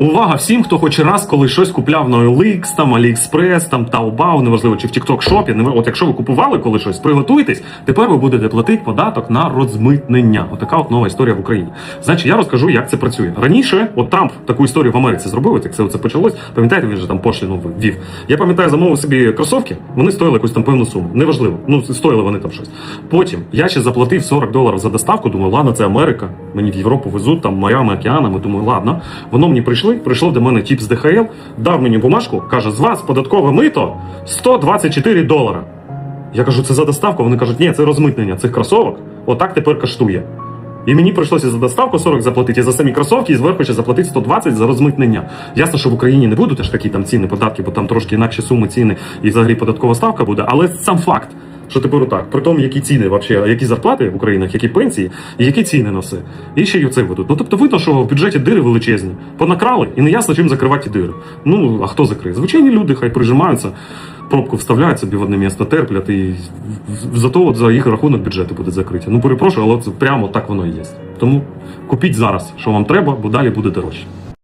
Увага всім, хто хоч раз коли щось купляв на OLX, там AliExpress, там Taobao, неважливо, чи в TikTok не- От якщо ви купували коли щось, приготуйтесь, тепер ви будете платити податок на розмитнення. Отака от нова історія в Україні. Значить, я розкажу, як це працює. Раніше, от Трамп таку історію в Америці зробив, як це, це почалось. Пам'ятаєте, він же там пошліну ввів. Я пам'ятаю, замовив собі кросовки, вони стоїли якусь там певну суму. Неважливо. Ну, стоїли вони там щось. Потім я ще заплатив 40 доларів за доставку. Думаю, ладно, це Америка. Мені в Європу везуть там морями, океанами. Думаю, ладно. Воно мені прийшли, прийшло до мене тіп з ДХЛ, дав мені бумажку, каже: з вас податкове мито 124 долара. Я кажу, це за доставку. Вони кажуть, ні, це розмитнення цих кросовок. Отак тепер коштує. І мені прийшлося за доставку 40 заплатити, і за самі кросовки, і зверху ще заплатити 120 за розмитнення. Ясно, що в Україні не будуть аж такі там ціни, податки, бо там трошки інакші суми ціни, і взагалі податкова ставка буде. Але сам факт, що тепер отак, при тому, які ціни вообще, які зарплати в Українах, які пенсії, і які ціни все. І ще й оце будуть. Ну тобто видно, що в бюджеті дири величезні. Понакрали, і не ясно, чим закривати дири. Ну а хто закриє? Звичайні люди, хай прижимаються. Пробку вставляють собі в одне місце, терплять, і зато от за їх рахунок бюджети будуть закриті. Ну перепрошую, але це прямо так воно і є. Тому купіть зараз, що вам треба, бо далі буде дорожче.